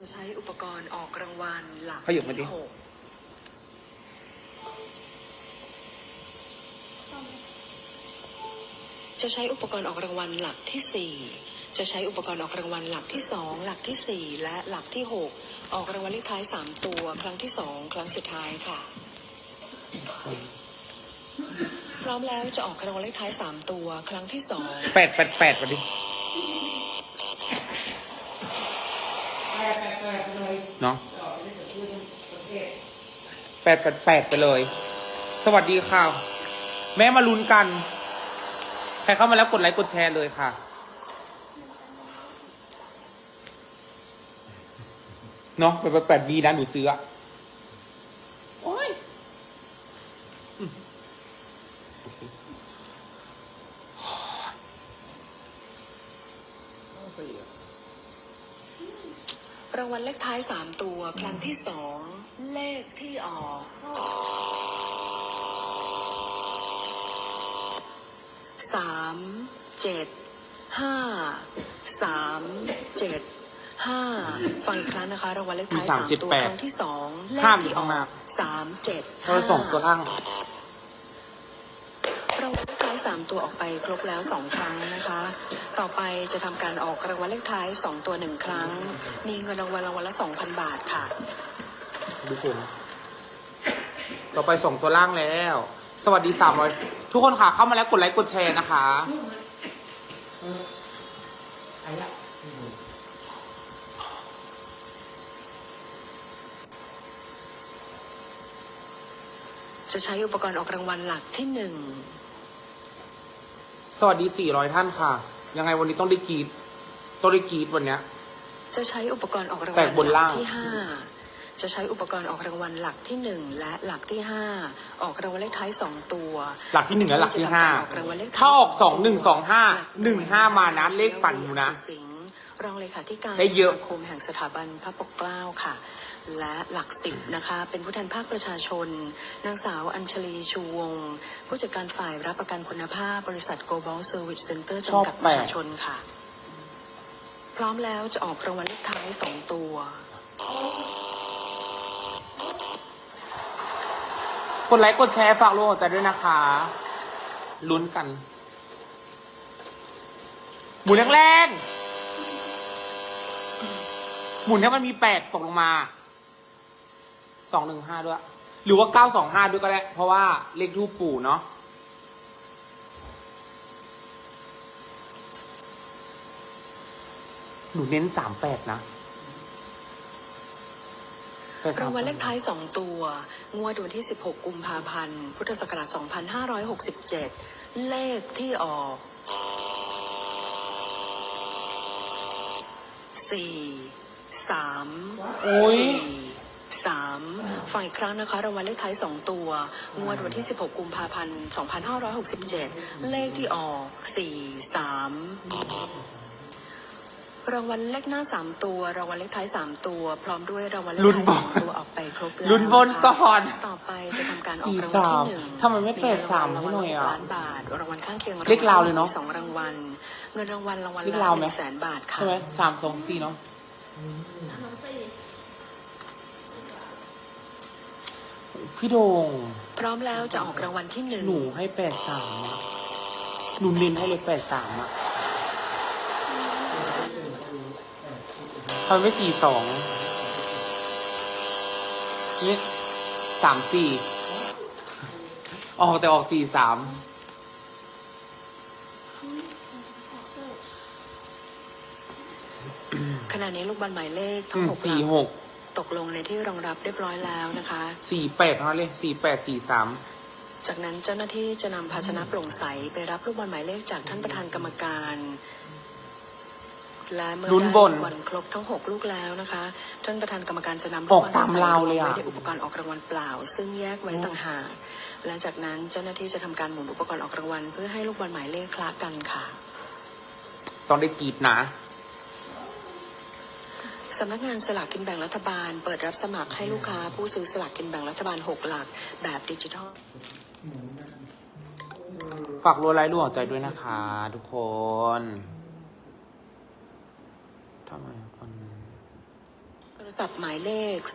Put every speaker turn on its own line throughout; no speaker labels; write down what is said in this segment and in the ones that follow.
จะใช้อุปกรณ์ออกรางวัลหลัก
ขยับมาดิ
ที่หกจะใช้อุปกรณ์ออกรางวัลหลักที่สี่จะใช้อุปกรณ์ออกรางวัลหลักที่สองหลักที่สี่และหลักที่หกออกรางวัลเลขท้ายสามตัว ครั้งที่สองครั้งสุดท้ายค่ะ พร้อมแล้วจะออกรางวัลเลขท้ายสามตัว ครั้งที่สอง
แปดแปดแปดมาดิ เนาะแปดแปดแปดไปเลย สวัสดีค่ะ แม่มาลุ้นกัน ใครเข้ามาแล้วกดไลค์กดแชร์เลยค่ะ เนาะแปดแปดแปดบีนะหนูซื้ออะโอ้ยอืมโอเค
รางวัลเลขท้ายสามตัว ครั้งที่สองเลขที่ออกสามเจ็ดห้าสามเจ็ดห้าฟังอีกครั้งนะคะรางวัลเลขท้าย
มี
สาม
3 7
ตัว
8
ครั้งที่สองเลข
ห้ามอยู่
ที่อ
ข้า
อง
หน้า
กสามเจ็ด
เราส่งตัวล่าง
รางวัล เลขท้ายสามตัวออกไปครบแล้วสองครั้งนะคะ ต่อไปจะทำการออกรางวัลเลขท้ายสองตัวหนึ่งครั้ง มีเงินรางวัลรางวัลละสองพันบาทค่ะ
ดูผมต่อไปส่งตัวล่างแล้ว สวัสดีสามร้อยทุกคนค่ะเข้ามาแล้วกดไลค์กดแชร์นะคะ
จะใช้อุปกรณ์ออกรางวัลหลักที่หนึ่ง
สวัสดีสี่ร้อยท่านค่ะ ยังไงวันนี้ต้องได้กรีดต้องได้กรีดวันเนี้ย
จะใช้อุปกรณ์ออกราง
แต
วัล
กบน
หลั
ล่าง
ที่ห้าจะใช้อุปกรณ์ออกรางวัลหลักที่หนึ่งและหลักที่ห้าออกรางวัลเลขท้ายสองตัว
หลักที่หนึ่งและหลักที่ห้า
จะทำกรออกรางวัลเลขท้ย
ถ้าออกสองหนึ่งสองห้า
ลัก
หนึ่งห้ามานะเลขฝันอยู่นะ
สุสิงห์รองเลขาธิการ
ได้เยอะ
สมาคมแห่งสถาบันพระปกเกล้าค่ะ และหลักสิบนะคะ เป็นผู้แทนภาคประชาชน นางสาวอัญชลีชูวงศ์ผู้จัดการฝ่ายรับประกันคุณภาพบริษัท Global Service Center
ชอบ
จำกัดม
แปลก
หาชนค่ะ พร้อมแล้วจะออกรางวัลเลขท้ายสองตัว
กดไลค์กดแชร์ฝากรู้หัวใจด้วยนะคะ ลุ้นกัน หมุนแรงๆหมุนให้มันมีแปดตกลงมา สองหนึ่งห้าด้วย หรือว่าเก้าสองห้าด้วยก็ได้ เพราะว่าเลขทูปปู่เนาะหนูเน้นสามแปดนะแต่
รางวัลเลข
38
ท้าย2ตัว งวดวันที่ 16 กุมภาพันธ์ พุทธศักราช 2567 เลขที่ออก 4 3
โอ้ย
4 3ฟังอีกครั้งนะคะรางวัลเลขท้าย 2 ตัว งวดวันที่ 16 กุมภาพันธ์ 2567 เลขที่ออก4 3รางวัลเลขหน้าสามตัว รางวัลเลขท้ายสามตัว พร้อมด้วยรางวัลเลข
ลุ้น
ท้าย
บน
สามตัวออกไปครบแล้ว
ลุ้นบน
ค่ะ
ก่อน
ต่อไปจะทำการออก
สี่
รางวัลที่
สาม
หนึ่ง
ทำไมไม่แปดสาม
ราง
ให้
วัล
หน่อย
ห
อะ
กล้านบาทรางวัลข้างเคียง
เลขลาวเลยเนอะ
สองรางวัลเงินรางวัลรางวัล
เลข
ละ
ลาว
ห
ไหม
นึ่งแสนบาทค่ะ
ใช่ไหมสามสองสี่เนาะ พี่โดง
พร้อมแล้วจะออกรางวัลที่หนึ่ง
หนูให้แปดสามอะหนูเน้นให้เลยแปดสามอะทำไมไม่สี่สองนี่สามสี่ออกแต่ออกสี่สาม
ขณะนี้ลูกบอลหมายเลขทั้
อื
ง
ม
หกห
สี่
ลัก
หก
ตกลงในที่รองรับเรียบร้อยแล้วนะคะ
สี่แปดเท่านั้นเลยสี่แปดสี่สาม
จากนั้นเจ้าหน้าที่จะนำภาชนะโปร่งใสไปรับลูกบอลหมายเลขจากท่านประธานกรรมการ และเมื่อ
ลุ้น
ได้
บน
ลูกบอลครบทั้งหกลูกแล้วนะคะ ท่านประธานกรรมการจะนำ
อ
ลู
อก
กบอล
ตาม
ใส่
ราวเลยอะ
ไว้ในอุปกรณ์ออกรางวัลเปล่า ซึ่งแยกไว้ต่างหากและจากนั้นเจ้าหน้าที่จะทำการหมุนอุปกรณ์ออกรางวัลเพื่อให้ลูกบอลหมายเลขคละกันค่ะ
ต้องได้กรีดนะ
สำนักงานสลากกินแบ่งรัฐบาล เปิดรับสมัครให้ลูกค้าผู้ซื้อสลากกินแบ่งรัฐบาลหกหลัก แบบดิจิทัล
ฝากรัวไลค์รัวงใจด้วยนะคะ ทุกคนทำไมคน
รศัพท์หมายเลข 025289682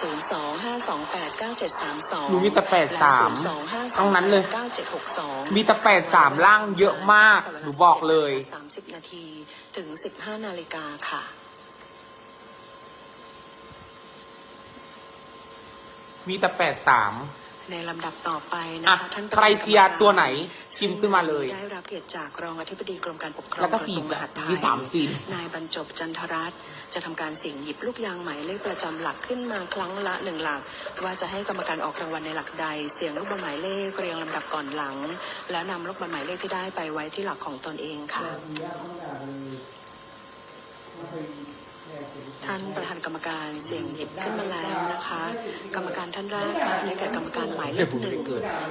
025289732
หนูมีแต่83
0252
ทั้งนั้นเลย
9762
มีแต่แปดสามล่างเยอะมาก หนูบอกเลย
30 นาทีถึง 15 นาฬิกาค่ะ
มีแต่แปดสาม
ในลำดับต่อไปนะ
อะ
คะ ท่าน
ใครเชียร์ตัวไหนชิมขึ้นมาเลย
ได้รับเกียรติจากรองอธิบดีกรมการปกครอง
แล้วก็
กระ
สี่
ทรวงมหาดไทย
มีสามสี่
นายบรรจบจันทรัตน์จะทำการเสี่ยงหยิบลูกยางหมายเลขประจำหลักขึ้นมาครั้งละหนึ่งหลัก ว่าจะให้กรรมการออกรางวัลในหลักใด เสียงลูกบอลหมายเลขเรียงลำดับก่อนหลัง แล้วนำลูกบอลหมายเลขที่ได้ไปไว้ที่หลักของตนเองค่ะ ท่านประธานกรรมการเสี่ยงหยิบขึ้นมาแล้วนะคะ กรรมการท่านแรกค่ะได้แก่กรรมการหมายเลขหนึ่ง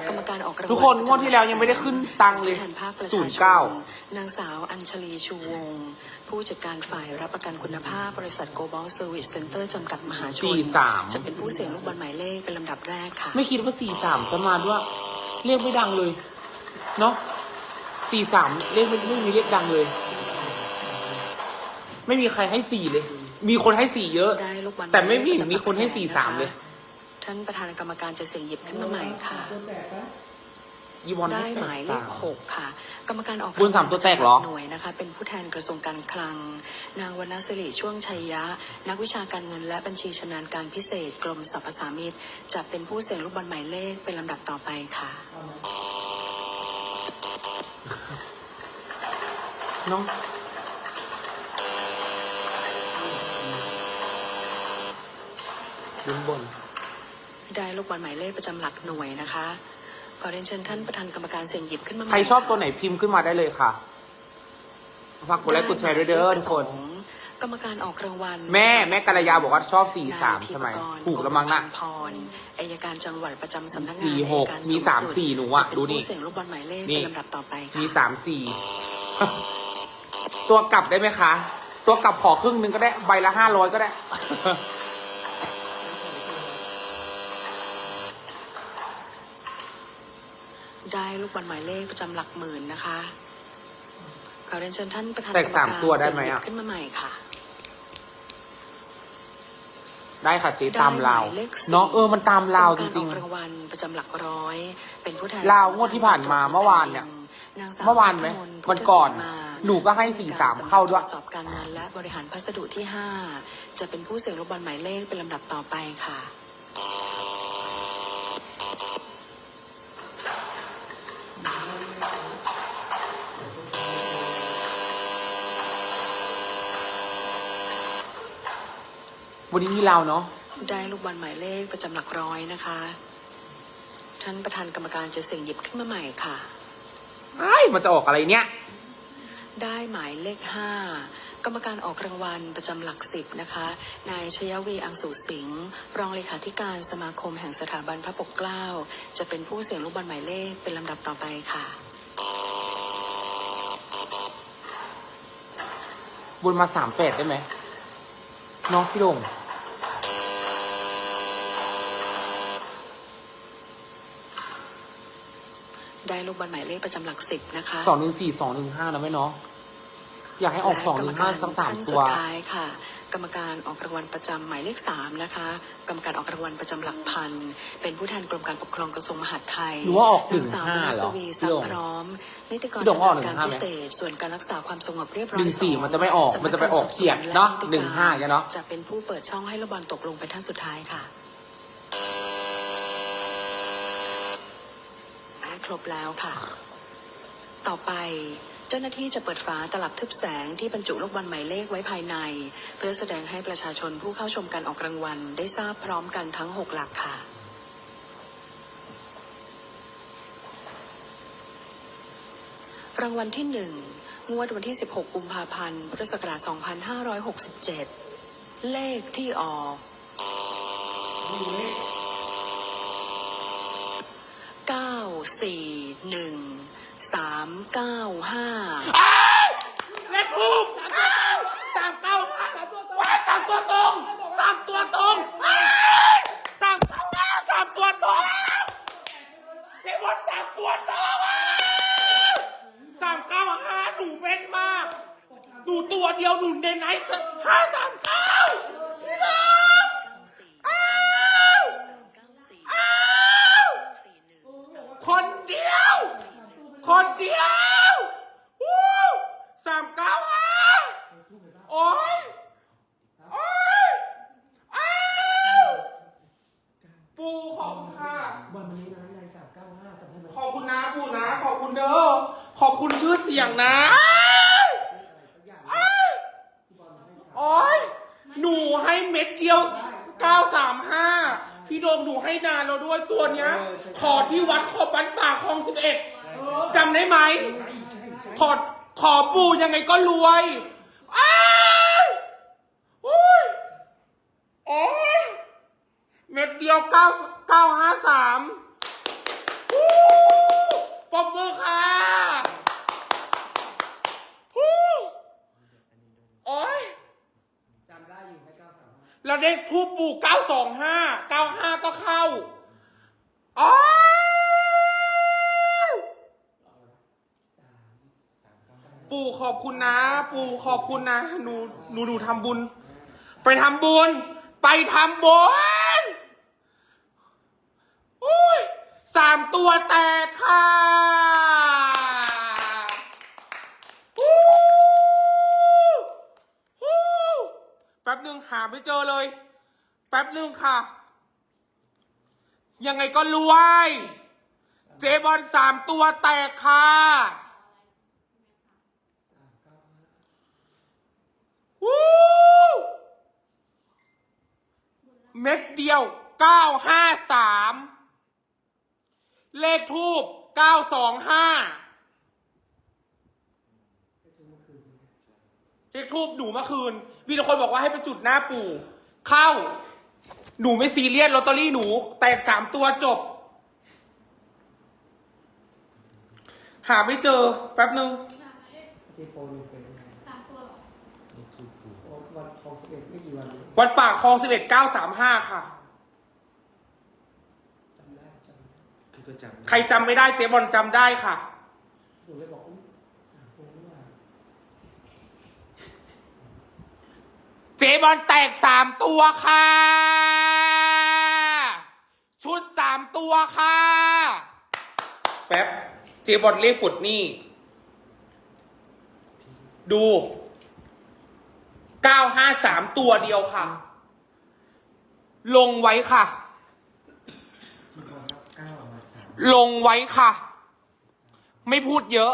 กรรมการออกรางวัล
ทุกคนงวดที่แล้วยังไม่ได้ขึ้นตังค์เลย
แทนภาคประ
ศู
ชาน
ย์
ช
เก้า
นนางสาวอัญชลีชูวงศ์ผู้จัดการฝ่ายรับประกันคุณภาพบริษัท Global Service Center จำกัดมหาชน
สี่สาม
จะเป็นผู้เสี่ยงลูกบอลหมายเลขเป็นลำดับแรกค่ะ
ไม่คิดว่าสี่สามจะมาด้วยเรียกไม่ดังเลย เนาะสี่สามเรียกไม่ไม่มีเรียกดังเลย ไม่มีใครให้สี่เลย มีคนให้สี่เยอะ
ได้ลูกบอล
แต่ไม่มี
หายเลขประจำ
มีคนให้
หลักแส
สี่สามเลย
ท่านประธานกรรมการจะเสี่ยงหยิบขึ้นมาใหม่ค่ะ
ยีวอน
ได้
ให้
ห
แป
มาย
ด
เล
สา
ข
ม
หกค่ะ กรรมการออก
บุญสามตัวแตกเหรอ
หน่วยนะคะ เป็นผู้แทนกระทรวงการคลัง นางวรรณสิริช่วงชัยยะ นักวิชาการเงินและบัญชีชำนาญการพิเศษกรมสรรพสามิตจะเป็นผู้เสี่ยงลูกบอลหมายเลขเป็นลำดับต่อไปค่ะ
เนาะ บนบน
ได้ลูกบอลหมายเลขประจำหลักหน่วยนะคะขอเรียนเชิญท่านประธานกรรมการเสี่ยงหยิบขึ้นมาใหม่
ใครชอบะตัวไหนพิมพ์ขึ้นมาได้เลยค่ะฝากกดไลค์กดแชร์ด้วยเด้อทุกคน
ได้หมายเลขสองกรรมการออกรางวัล
แม่แม่กัลยาบอกว่าชอบสี่สาม
นย
ใช่ไหม
ธิปกร
ถูกแล้วมั้งนะ
พรอายการจังหวัดประจำสำนักงาน
สี่หก
อัยการ
มี
สูง
สาม
สุ
สี่หนูอะ
จเป็
ดูนี่
ผู้เสี่ยงลูกบอลหมายเลข
นี่
เป็นลำดับต่อไปค่ะ
มีสามสี่ตัวกลับได้ไหมคะ ตัวกลับขอครึ่งหนึงก็ได้ใบละห้าร้อยก็ได้
ได้ลูกบอลหมายเลขประจำหลักหมื่นนะคะขอเรียนเชิญท่านประธาน
แตกสาม
รรร
ตัวได้ไหมอะ
เสี่ยงยิบขึ้นมาใหม่ค่ะ
ได้ค่ะเจ๊ตามลาว
ได้หมยเลขสี่
เนาะเออมันตามลาวจ
กรรมก
ริง
ออกรางวัลประจำหลักร้อย เป็นผู้แทน
ลาวงวดที่ผ่านมาเมื่อวานเนี่ย
นางสา
ๆเมื่อวานไหม
รัตม
วันก่อน
พุทธศรีมา
หนูก็ให้สี่สามเข้าด้วย
ตรวจสอบการเงินและบริหารพัสดุที่5จะเป็นผู้เสี่ยงลูกบอลหมายเลขเป็นลำดับต่อไปค่ะ
วันนี้มีลาวเนาะ
ได้ลูกบอลหมายเลขประจำหลักร้อยนะคะ ท่านประธานกรรมการจะเสี่ยงหยิบขึ้นมาใหม่ค่ะ
ไอ้ยมันจะออกอะไรเนี่ย
ได้หมายเลขห้ากรรมการออกรางวัลประจำหลักสิบนะคะ นายชยวีอังสูสิงห์รองเลขาธิการสมาคมแห่งสถาบันพระปกเกล้า จะเป็นผู้เสี่ยงลูกบอลหมายเลขเป็นลำดับต่อไปค่ะ
บนมาสามแปดได้ไหมเน้องพี่โดง
ได้ลูกบอลหมายเลขประจำหลักสิบนะคะ
สองหนึ่งสี่สองหนึ่งห้านะแม่เนาะอยากให้ออกสองหนึ่งห้าสักสาม
ท่น
ตั
สุ
ว
ดท้ายค่ะ กรรมการออกรางวัลประจำหมายเลขสามนะคะ กรรมการออกรางวัลประจำหลักพัน เป็นผู้แทนกรมการปกครองกระทรวงมหาดไทย
หรือว่าออกหนึ่
นาง
ง
สาว
ห้าเหรอ
สวี
พี่
สั
โด่
ง
ง
พร้อม นิติกร
พี่โด่งออก
ชำนาญการ
หนึ่งห้าไหม
พิเศษ ส่วนการรักษาความสงบเรียบร้อย
หนึ่งสี่
สอ
มันจะไม่ออกมันจะไปออกเฉียดเนอะ
สำกงสอบสว
หนึ่งห้าอย่างเนอะ
จะเป็นผู้เปิดช่องให้ลูกบอลตกลงเป็นท่านสุดท้ายค่ะได้ ครบแล้วค่ะ ต่อไปเจ้าหน้าที่จะเปิดฝาตลับทึบแสงที่บรรจุลูกบอลหมายเลขไว้ภายใน เพื่อแสดงให้ประชาชนผู้เข้าชมการออกรางวัลได้ทราบพร้อมกันทั้ง 6 หลักค่ะรางวัลที่1งวดวันที่ 16 กุมภาพันธ์พุทธศักราช2567 เลขที่ออก เก้า สี่หนึ่งสามเก้าห้า
เลขถูกสามเก้าห้าว้ายสามตัวตรงสามตัวตรงสามเก้าห้าสามตัวตรงเจ๊บอลสามตัวตรงสามเก้าห้าหนูเป็นมากหนูตัวเดียวหนูนเดนไอ้ห้าสามเก้าพี่น้อาว อ้าวคนเดียว คนเดียววู้สามเก้าห้าโอ้ยโอ้ยอ้าวปูขอบคุณค่ะ
วันนี้นะนายสามเก้าห้าจำได้ไหม
ข อบคุณนะปูนะ ขอบคุณเด้อ ขอบคุณชื่อเสียงนะ
สักอย่าง
อ้าว
ที่บอลมาให้ครับ
โอ้ยหนูให้เม็ดเดียว 935 พี่โดมหนูให้นานแล้วด้วยตัวเนี้ย ขอที่วัดขอบันป่าคลอง 11จำได้ไหม ขอขอปู่ยังไงก็รวยอ้าวโอ้ยโอ้ยเม็ดเดียว 9 953วู้ปรบมือค่ะวู้โอ้ย
จำได้อยู่ไหมเก้าสามห้า
แล้ว เลขทูปปู่925 95ก็เข้าอ๋อ
สามสามเก้าห้า
ปู่ขอบคุณนะ ปู่ขอบคุณนะ หนูหนูหนูทำบุญ ไปทำบุญ ไปทำบุญอุ้ยสามตัวแตกค่ะอู้หู้แป๊บหนึ่งหาไม่เจอเลย แป๊บหนึ่งค่ะ ยังไงก็รวย เจบอลสามตัวแตกค่ะ วู้เม็ดเดียว 953 เลขทูบ925
ไปถึงเมื่อคืนใช่ไหม
เลขทูบหนูเมื่อคืน มีแต่คนบอกว่าให้ไปจุดหน้าปู่ เข้า หนูไม่ซีเรียสลอตเตอรี่หนู แตกสามตัวจบ หาไม่เจอ แป๊บนึง
ที่โปรมีเฟซ
สามตัวเหรอ
โอ้วันทองสิบเอ็ดไม่กี่วันเลย
วัดป่าคลอง11 935ค่ะ
จำได้จำได้
คือก็จำ
ใครจำไม่ได้เจ๊บอลจำได้ค่ะ
หนูเลยบอกอุ้ยสามตัวนี่หว่า
เจบอลแตกสามตัวค่ะ ชุดสามตัวค่ะ แป๊บ เจบอลเลขปลดหนี่ดู953ตัวเดียวค่ะ ลงไว้ค่ะ ลงไว้ค่ะ ไม่พูดเยอะ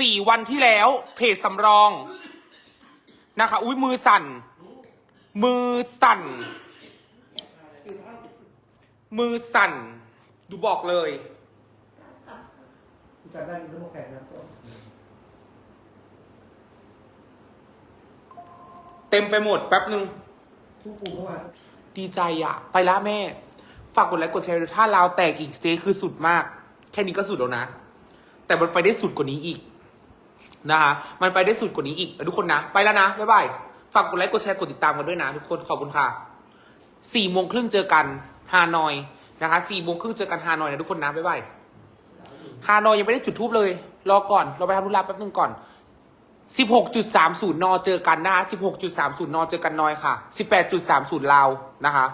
สี่วันที่แล้ว เพจสำรองนะคะ อุ้ยมือสั่น มือสั่น มือสั่น ดูบอกเลย
จำได้เรื่องแขกนะก็
เต็มไปหมดแป๊บหนึ่ง
ทุกปูเมื่อวาน
ดีใจอะไปละแม่ ฝากกดไลค์กดแชร์ด้วยถ้าลาวแตกอีกเจคือสุดมาก แค่นี้ก็สุดแล้วนะ แต่มันไปได้สุดกว่านี้อีกนะคะมันไปได้สุดกว่านี้อีกนะทุกคนนะ ไปแล้วนะ บ๊ายบาย ฝากกดไลค์กดแชร์กดติดตามกันด้วยนะทุกคนขอบคุณค่ะสี่โมงครึ่งเจอกันฮานอยนะคะสี่โมงครึ่งเจอกันฮานอยนะทุกคนนะบ๊ายบายฮานอยยังไม่ได้จุดทูบเลย รอก่อนเราไปทำธุระแป๊บนึงก่อน16.30นอเจอกันนะคะ16.30นอเจอกันนอยค่ะ18.30ลาวนะคะ